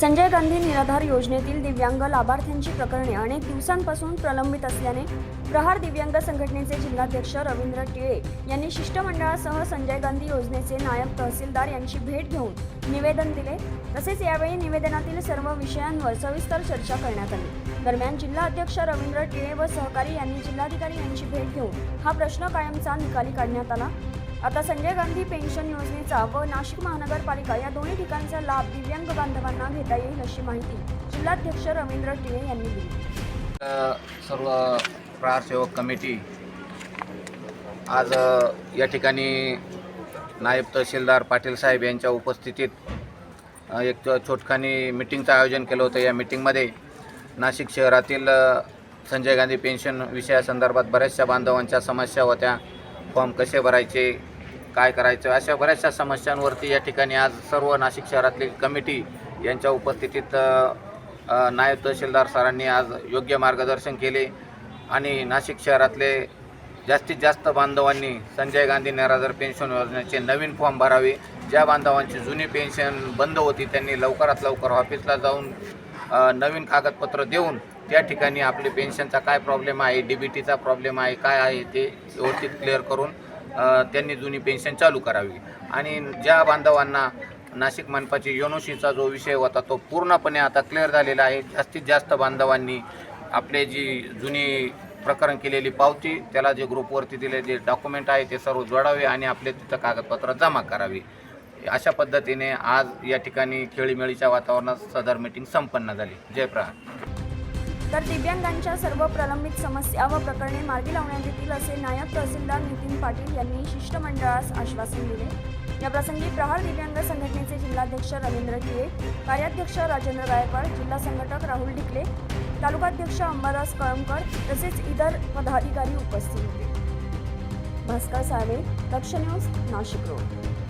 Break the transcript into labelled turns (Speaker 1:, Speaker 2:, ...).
Speaker 1: संजय गांधी निराधार योजनेतील दिव्यांग लाभार्थ्यांची प्रकरणे अनेक दिवसांपासून प्रलंबित असल्याने प्रहार दिव्यांग संघटनेचे जिल्हाध्यक्ष रवींद्र टिळे यांनी शिष्टमंडळासह संजय गांधी योजनेचे नायब तहसीलदार यांची भेट घेऊन निवेदन दिले. तसेच यावेळी निवेदनातील सर्व विषयांवर सविस्तर चर्चा करण्यात आली. दरम्यान जिल्हा अध्यक्ष रवींद्र टिळे व सहकारी यांनी जिल्हाधिकारी यांची भेट घेऊन हा प्रश्न कायमचा निकाली काढण्यात आला. आता संजय गांधी पेन्शन योजनेचा व नाशिक महानगरपालिका या दोन्ही ठिकाणचा लाभ दिव्यांग बांधवांना घेता येईल अशी माहिती जिल्हाध्यक्ष रवींद्र टिळे यांनी दिली.
Speaker 2: सर्व प्रहार सेवक कमिटी आज या ठिकाणी नायब तहसीलदार पाटील साहेब यांच्या उपस्थितीत एक छोटखानी मिटिंगचं आयोजन केलं होतं. या मिटिंगमध्ये नाशिक शहरातील संजय गांधी पेन्शन विषयासंदर्भात बऱ्याचशा बांधवांच्या समस्या होत्या. फॉर्म कसे भरायचे? काय करायचं? अशा बऱ्याचशा समस्यांवरती या ठिकाणी आज सर्व नाशिक शहरातली कमिटी यांच्या उपस्थितीत नायब तहसीलदार सरांनी आज योग्य मार्गदर्शन केले आणि नाशिक शहरातले जास्तीत जास्त बांधवांनी संजय गांधी निराधार पेन्शन योजनेचे नवीन फॉर्म भरावे. ज्या बांधवांची जुनी पेन्शन बंद होती त्यांनी लवकरात लवकर ऑफिसला जाऊन नवीन कागदपत्र देऊन त्या ठिकाणी आपली पेन्शनचा काय प्रॉब्लेम आहे डी बी टीचा प्रॉब्लेम आहे काय आहे ते व्यवस्थित क्लिअर करून त्यांनी जुनी पेन्शन चालू करावी. आणि ज्या बांधवांना नाशिक मनपाची योनोशीचा जो विषय होता तो पूर्णपणे आता क्लिअर झालेला आहे. जास्तीत जास्त बांधवांनी आपले जी जुनी प्रकरण केलेली पावती त्याला जे ग्रुपवरती दिले जे डॉक्युमेंट आहे ते सर्व जोडावे आणि आपले तिथं कागदपत्र जमा करावी. अशा पद्धतीने आज या ठिकाणी खेळीमेळीच्या वातावरणात सदर मीटिंग संपन्न झाली. जयप्रहार
Speaker 1: तर दिव्यांगांच्या सर्व प्रलंबित समस्या व प्रकरणे मार्गी लावण्यात येतील असे नायब तहसीलदार नितीन पाटील यांनी शिष्टमंडळास आश्वासन दिले. याप्रसंगी प्रहार दिव्यांग संघटनेचे जिल्हाध्यक्ष रवींद्र टिळे कार्याध्यक्ष राजेंद्र गायकवाड जिल्हा संघटक राहुल ढिकले तालुकाध्यक्ष अंबादास कळमकर तसेच इतर पदाधिकारी उपस्थित होते. भास्कर साळे लक्ष न्यूज नाशिक रोड.